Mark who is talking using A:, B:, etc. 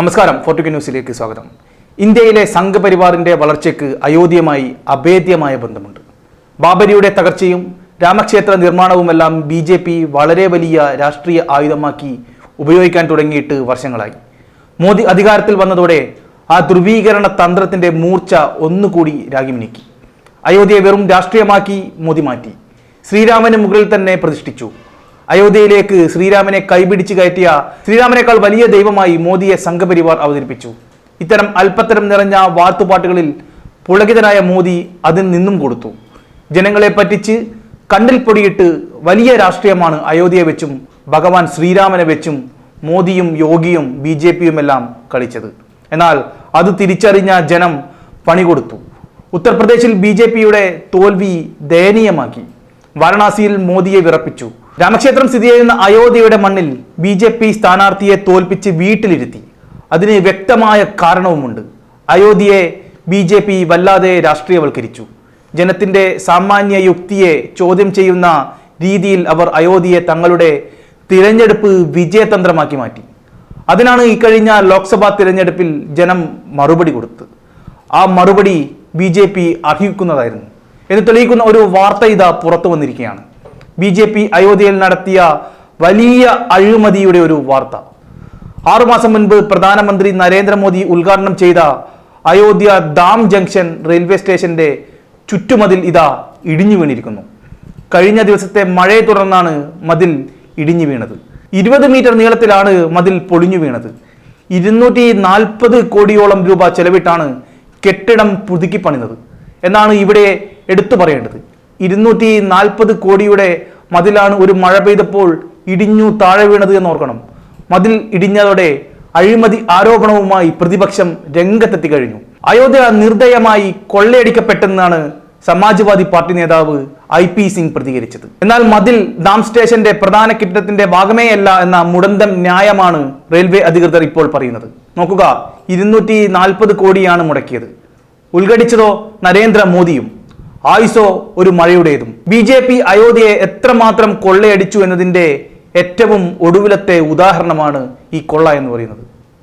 A: നമസ്കാരം ഫോർട്ടുക്ക ന്യൂസിലേക്ക് സ്വാഗതം ഇന്ത്യയിലെ സംഘപരിവാറിന്റെ വളർച്ചയ്ക്ക് അയോധ്യമായി അഭേദ്യമായ ബന്ധമുണ്ട് ബാബരിയുടെ തകർച്ചയും രാമക്ഷേത്ര നിർമ്മാണവുമെല്ലാം ബി ജെ പി വളരെ വലിയ രാഷ്ട്രീയ ആയുധമാക്കി ഉപയോഗിക്കാൻ തുടങ്ങിയിട്ട് വർഷങ്ങളായി മോദി അധികാരത്തിൽ വന്നതോടെ ആ ധ്രുവീകരണ തന്ത്രത്തിന്റെ മൂർച്ച ഒന്നുകൂടി രാഗിം നീക്കി അയോധ്യ വെറും രാഷ്ട്രീയമാക്കി മോദി മാറ്റി ശ്രീരാമന് മുകളിൽ തന്നെ പ്രതിഷ്ഠിച്ചു അയോധ്യയിലേക്ക് ശ്രീരാമനെ കൈപിടിച്ച് കയറ്റിയ ശ്രീരാമനേക്കാൾ വലിയ ദൈവമായി മോദിയെ സംഘപരിവാർ അവതരിപ്പിച്ചു ഇത്തരം അല്പത്തരം നിറഞ്ഞ വാർത്തുപാട്ടുകളിൽ പുളകിതനായ മോദി അതിൽ നിന്നും കൊടുത്തു ജനങ്ങളെ പറ്റിച്ച് കണ്ണിൽ പൊടിയിട്ട് വലിയ രാഷ്ട്രീയമാണ് അയോധ്യയെ വെച്ചും ഭഗവാൻ ശ്രീരാമനെ വെച്ചും മോദിയും യോഗിയും ബി ജെ എല്ലാം കളിച്ചത് എന്നാൽ അത് തിരിച്ചറിഞ്ഞ ജനം പണി കൊടുത്തു ഉത്തർപ്രദേശിൽ ബി ജെ പിയുടെ തോൽവി ദയനീയമാക്കി വാരണാസിയിൽ മോദിയെ വിറപ്പിച്ചു രാമക്ഷേത്രം സ്ഥിതി ചെയ്യുന്ന അയോധ്യയുടെ മണ്ണിൽ ബി ജെ പി സ്ഥാനാർത്ഥിയെ തോൽപ്പിച്ച് വീട്ടിലിരുത്തി അതിന് വ്യക്തമായ കാരണവുമുണ്ട് അയോധ്യയെ ബി ജെ പി വല്ലാതെ രാഷ്ട്രീയവൽക്കരിച്ചു ജനത്തിൻ്റെ സാമാന്യ യുക്തിയെ ചോദ്യം ചെയ്യുന്ന രീതിയിൽ അവർ അയോധ്യയെ തങ്ങളുടെ തിരഞ്ഞെടുപ്പ് വിജയതന്ത്രമാക്കി മാറ്റി അതിനാണ് ഇക്കഴിഞ്ഞ ലോക്സഭാ തിരഞ്ഞെടുപ്പിൽ ജനം മറുപടി കൊടുത്തത് ആ മറുപടി ബി ജെ പി അർഹിക്കുന്നതായിരുന്നു എന്ന് തെളിയിക്കുന്ന ഒരു വാർത്ത ഇതാ പുറത്തു വന്നിരിക്കുകയാണ് ബി ജെ പി അയോധ്യയിൽ നടത്തിയ വലിയ അഴിമതിയുടെ ഒരു വാർത്ത ആറുമാസം മുൻപ് പ്രധാനമന്ത്രി നരേന്ദ്രമോദി ഉദ്ഘാടനം ചെയ്ത അയോധ്യ ദാം ജംഗ്ഷൻ റെയിൽവേ സ്റ്റേഷന്റെ ചുറ്റുമതിൽ ഇതാ ഇടിഞ്ഞു വീണിരിക്കുന്നു കഴിഞ്ഞ ദിവസത്തെ മഴയെ തുടർന്നാണ് മതിൽ ഇടിഞ്ഞു വീണത് ഇരുപത് മീറ്റർ നീളത്തിലാണ് മതിൽ പൊളിഞ്ഞു വീണത് ഇരുന്നൂറ്റി നാൽപ്പത് കോടിയോളം രൂപ ചെലവിട്ടാണ് കെട്ടിടം പുതുക്കി പണിതത് എന്നാണ് ഇവിടെ എടുത്തു പറയേണ്ടത് ഇരുന്നൂറ്റി നാൽപ്പത് കോടിയുടെ മതിലാണ് ഒരു മഴ പെയ്തപ്പോൾ ഇടിഞ്ഞു താഴെ വീണത് എന്ന് ഓർക്കണം മതിൽ ഇടിഞ്ഞതോടെ അഴിമതി ആരോപണവുമായി പ്രതിപക്ഷം രംഗത്തെത്തി കഴിഞ്ഞു അയോധ്യ നിർദ്ദയമായി കൊള്ളയടിക്കപ്പെട്ടെന്നാണ് സമാജ്വാദി പാർട്ടി നേതാവ് ഐ പി സിംഗ് പ്രതികരിച്ചത് എന്നാൽ മതിൽ ഡാം സ്റ്റേഷന്റെ പ്രധാന കെട്ടിടത്തിന്റെ ഭാഗമേയല്ല എന്ന മുടന്തം ന്യായമാണ് റെയിൽവേ അധികൃതർ ഇപ്പോൾ പറയുന്നത് നോക്കുക ഇരുന്നൂറ്റി കോടിയാണ് മുടക്കിയത് ഉൽഘടിച്ചതോ നരേന്ദ്ര ആയുസോ ഒരു മഴയുടേതും ബി ജെ പി അയോധ്യയെ എത്രമാത്രം കൊള്ളയടിച്ചു എന്നതിൻ്റെ ഏറ്റവും ഒടുവിലത്തെ ഉദാഹരണമാണ് ഈ കൊള്ള എന്ന് പറയുന്നത്